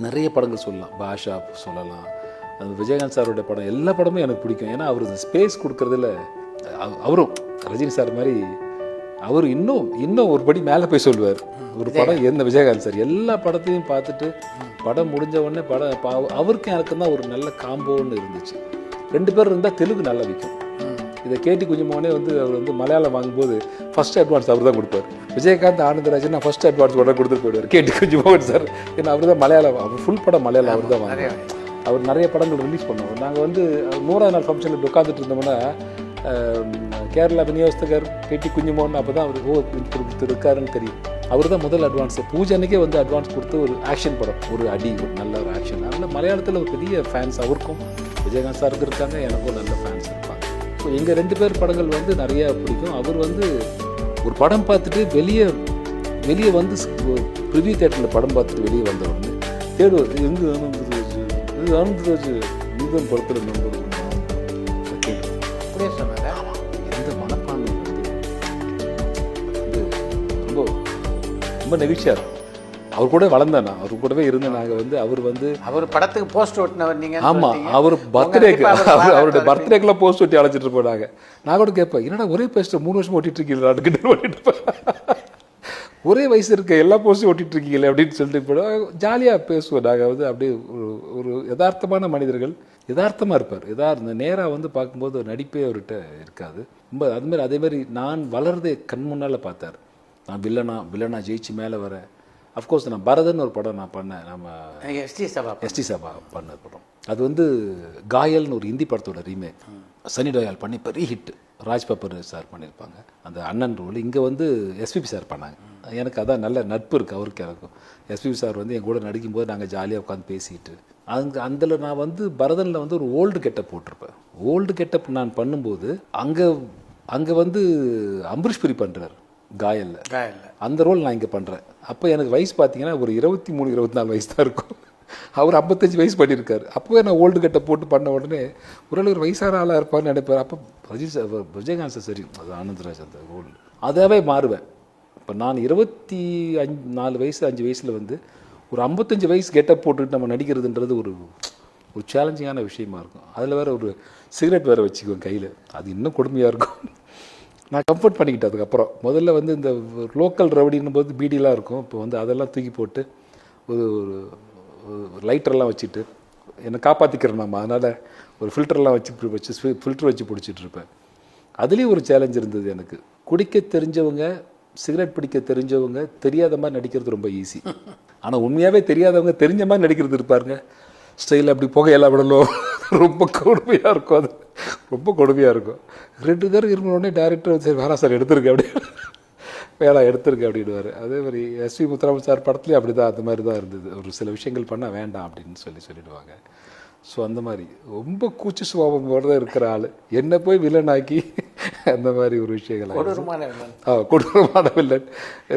நிறைய படங்கள் சொல்லலாம். பாஷா சொல்லலாம். அந்த விஜயகாந்த் சாரோட படம் எல்லா படமும் எனக்கு பிடிக்கும். ஏன்னா அவர் ஸ்பேஸ் கொடுக்கறதுல அவ- அவரும் ரஜினி சார் மாதிரி அவர் இன்னும் இன்னும் ஒரு படி மேலே போய் சொல்லுவார். ஒரு படம் என்ன விஜயகாந்த் சார் எல்லா படத்தையும் பார்த்துட்டு படம் முடிஞ்ச உடனே படம் அவருக்கும் எனக்கும் தான் ஒரு நல்ல காம்போன்னு இருந்துச்சு. ரெண்டு பேர் இருந்தால் தெலுங்கு நல்லா விற்கும் இதை கேட்டி குஞ்சுமோனே வந்து அவர் வந்து மலையாளம் வாங்கும்போது ஃபர்ஸ்ட் அட்வான்ஸ் அவர் தான் கொடுப்பார். விஜயகாந்த் ஆனந்தராஜன் நான் ஃபர்ஸ்ட் அட்வான்ஸ் உடனே கொடுத்துட்டு போயிடுவார். கேட்டி குஞ்சுமோகன் சார் ஏன்னா அவர் தான் மலையாளம் அவர் ஃபுல் படம் மலையாளம் அவர் தான் அவர் நிறைய படங்கள் ரிலீஸ் பண்ணுவார். நாங்கள் வந்து நூறாவது நாள் ஃபங்க்ஷனில் உட்காந்துட்டு இருந்தோம்னா கேரளா விநியோகஸ்தகர் கேட்டி குஞ்சுமோகன் அப்போ தான் அவர் ஓ இருக்காருன்னு தெரியும். அவர் தான் முதல் அட்வான்ஸ் பூஜை அன்னைக்கே வந்து அட்வான்ஸ் கொடுத்து ஒரு ஆக்ஷன் படம். ஒரு அடி ஒரு நல்ல ஒரு ஆக்ஷன் அதனால் மலையாளத்தில் ஒரு பெரிய ஃபேன்ஸ் அவருக்கும் விஜயகாந்த் சாருக்கு இருக்காங்க எனக்கும் நல்ல ஃபேன்ஸ் இருப்பாங்க. ஸோ எங்கள் ரெண்டு பேர் படங்கள் வந்து நிறைய பிடிக்கும். அவர் வந்து ஒரு படம் பார்த்துட்டு வெளியே வெளியே வந்து ப்ரிவியூ தேட்டரில் படம் பார்த்துட்டு வெளியே வந்த உடனே தேடுவார் எங்கே ஆனந்தராஜ் இது ஆனந்தராஜ் நீதான் படத்தில் நம்பர் எந்த மனப்பான்மை. வந்து ரொம்ப ரொம்ப நெகிழ்ச்சியாக இருக்கும். அவர் கூட வளர்ந்தேன் நான். அவர் கூடவே இருந்தேன். நாங்கள் வந்து அவர் வந்து அவர் படத்துக்கு போஸ்ட் ஓட்டினவர் நீங்க ஆமா அவர் பர்த்டேக்கு அவர் அவருடைய பர்த்டேக்கெல்லாம் போஸ்ட் ஒட்டி அழைச்சிட்டு இருப்போம் நான் கூட கேட்பேன் என்னடா ஒரே பேஸ்ட் மூணு வருஷம் ஓட்டிட்டு இருக்கீங்களா? ஓட்டிட்டு ஒரே வயசு இருக்க எல்லா போஸ்ட்டும் ஓட்டிட்டு இருக்கீங்களே அப்படின்னு சொல்லிட்டு இப்போ ஜாலியாக பேசுவோம். நாங்கள் வந்து அப்படியே ஒரு ஒரு யதார்த்தமான மனிதர்கள். யதார்த்தமாக இருப்பார். யதார்த்த நேராக வந்து பார்க்கும்போது ஒரு நடிப்பே அவர்கிட்ட இருக்காது. ரொம்ப அதுமாதிரி அதே மாதிரி நான் வளர்றதே கண் முன்னால் பார்த்தார். நான் வில்லனா வில்லனா ஜெயிச்சு மேலே வரேன் அஃப்கோர்ஸ் நான் பரதன் ஒரு படம் நான் பண்ணேன். நம்ம எஸ்டி சபா எஸ்டி சபா பண்ண படம். அது வந்து காயல்னு ஒரு ஹிந்தி படத்தோட ரீமேக் சனி டோயால் பண்ணி பெரிய ஹிட் ராஜ் பப்பர் சார் பண்ணியிருப்பாங்க. அந்த அண்ணன் ரோல் இங்கே வந்து எஸ்பிபி சார் பண்ணாங்க. எனக்கு அதான் நல்ல நட்பு இருக்குது அவருக்கு எனக்கும். எஸ்பிபி சார் வந்து என் கூட நடிக்கும்போது நாங்கள் ஜாலியாக உட்காந்து பேசிட்டு அங்கே அதில் நான் வந்து பரதனில் வந்து ஒரு ஓல்டு கெட்டப் போட்டிருப்பேன். ஓல்டு கெட்டப் நான் பண்ணும்போது அங்கே அங்கே வந்து அம்பரீஷ் புரி பண்ணுறார் காயலில் காயல்ல அந்த ரோல் நான் இங்கே பண்ணுறேன் அப்போ எனக்கு வயசு பார்த்தீங்கன்னா ஒரு இருபத்தி மூணு இருபத்தி நாலு வயசு தான் இருக்கும். அவர் ஐம்பத்தஞ்சு வயசு பண்ணியிருக்காரு. அப்போவே நான் ஓல்டு கட்டை போட்டு பண்ண உடனே ஓரளவு ஒரு வயசான ஆளாக இருப்பான்னு நினைப்பார் அப்போ ரஜினி சார் விஜயகாந்த் சார் சரி அது ஆனந்தராஜ் அந்த ரோல் அதாவே மாறுவேன். இப்போ நான் இருபத்தி அஞ்சு நாலு வயசு அஞ்சு வயசில் வந்து ஒரு ஐம்பத்தஞ்சு வயசு கெட்டப் போட்டுட்டு நம்ம நடிக்கிறதுன்றது ஒரு ஒரு சேலஞ்சிங்கான விஷயமா இருக்கும். அதில் வேற ஒரு சிகரெட் வேற வச்சுக்குவேன் கையில். அது இன்னும் கொடுமையாக இருக்கும். நான் கம்ஃபர்ட் பண்ணிக்கிட்டேன் அதுக்கப்புறம். முதல்ல வந்து இந்த லோக்கல் ரவுடின்னும் போது பீடிலாம் இருக்கும். இப்போ வந்து அதெல்லாம் தூக்கி போட்டு ஒரு ஒரு லைட்டர்லாம் வச்சுட்டு என்னை காப்பாற்றிக்கிறேன் நம்ம அதனால் ஒரு ஃபில்டர்லாம் வச்சு வச்சு ஃபில்டர் வச்சு பிடிச்சிட்டு இருப்பேன் அதுலேயும் ஒரு சேலஞ்ச் இருந்தது எனக்கு. குடிக்க தெரிஞ்சவங்க சிகரெட் பிடிக்க தெரிஞ்சவங்க தெரியாத மாதிரி நடிக்கிறது ரொம்ப ஈஸி ஆனால் உண்மையாகவே தெரியாதவங்க தெரிஞ்ச மாதிரி நடிக்கிறது இருப்பாருங்க. ஸ்டைல் அப்படி புகையெல்லாம் விடணும். ரொம்ப கொடுமையாக இருக்கும் அது. ரொம்ப கொடுமையாக இருக்கும். ரெண்டு பேரும் இருந்த உடனே டேரக்டர் சரி வேணாம் சார் எடுத்துருக்க அப்படி. வேணாம் எடுத்துருக்க அப்படின்னுவார். அதே மாதிரி எஸ்வி முத்துராமன் சார் படத்துலேயும் அப்படி தான் அந்த மாதிரி தான் இருந்தது. ஒரு சில விஷயங்கள் பண்ணால் வேண்டாம் அப்படின்னு சொல்லி சொல்லிடுவாங்க. ஸோ அந்த மாதிரி ரொம்ப கூச்ச சுபாவம் தான் இருக்கிற ஆள். என்ன போய் வில்லனாக்கி அந்த மாதிரி ஒரு விஷயங்கள் வில்லன். ஆ கொடூரமான வில்லன்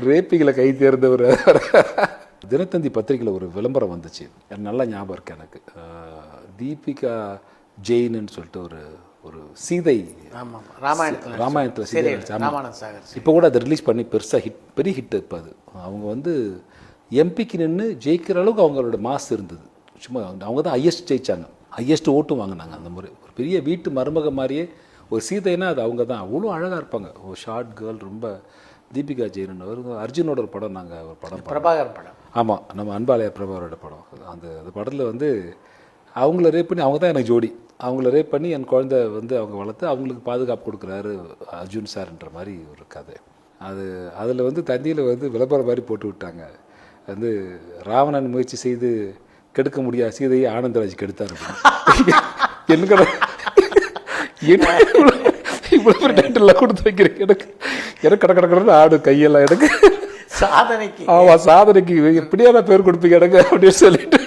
ரேப்பிகளை கை தேர்ந்தவர். தினத்தந்தி பத்திரிகையில் ஒரு விளம்பரம் வந்துச்சு. நல்லா ஞாபகம் இருக்கு எனக்கு. தீபிகா ஜெயின்னு சொல்லிட்டு ஒரு ஒரு சீதை. ராமாயணத்துல ராமாயணத்தில் சீதை. ராமானந்த் சாகர் இப்போ கூட அதை ரிலீஸ் பண்ணி பெருசாக ஹிட் பெரிய ஹிட் இப்போ அது. அவங்க வந்து எம்பிக்கு நின்று ஜெயிக்கிற அளவுக்கு அவங்களோட மாஸ் இருந்தது. சும்மா அவங்க- தான் ஹையஸ்ட் ஜெயிச்சாங்க. ஹையஸ்ட் ஓட்டும் வாங்கினாங்க அந்த முறை. ஒரு பெரிய வீட்டு மருமக மாதிரியே ஒரு சீதைனா அது அவங்க தான். அவ்வளோ அழகாக இருப்பாங்க. ஒரு ஷார்ட் கேர்ள் ரொம்ப தீபிகா ஜெயின் அவர் அர்ஜுனோட ஒரு படம் நாங்கள் ஒரு படம். பிரபாகர் படம். ஆமாம் நம்ம அன்பாலய பிரபாகரோட படம். அந்த அந்த படத்தில் வந்து அவங்கள ரேப் பண்ணி அவங்க தான் எனக்கு ஜோடி. அவங்கள ரேப் பண்ணி என் குழந்தை வந்து அவங்க வளர்த்து அவங்களுக்கு பாதுகாப்பு கொடுக்குறாரு அர்ஜுன் சார்ன்ற மாதிரி ஒரு கதை. அது அதில் வந்து தந்தியில் வந்து விளம்பரம் மாதிரி போட்டு விட்டாங்க. வந்து ராவணன் முயற்சி செய்து கெடுக்க முடியாத சீதையை ஆனந்தராஜ் கெடுத்தார் என்ன இவ்வளோ பெரிய கொடுத்து வைக்கிறேன் எனக்கு எனக்கு கடை கடற்கடன்னு ஆடும் கையெல்லாம் எனக்கு சாதனைக்கு. ஆமா சாதனைக்கு. எப்படியான பேர் கொடுப்பீங்க எனக்கு அப்படின்னு சொல்லிட்டு.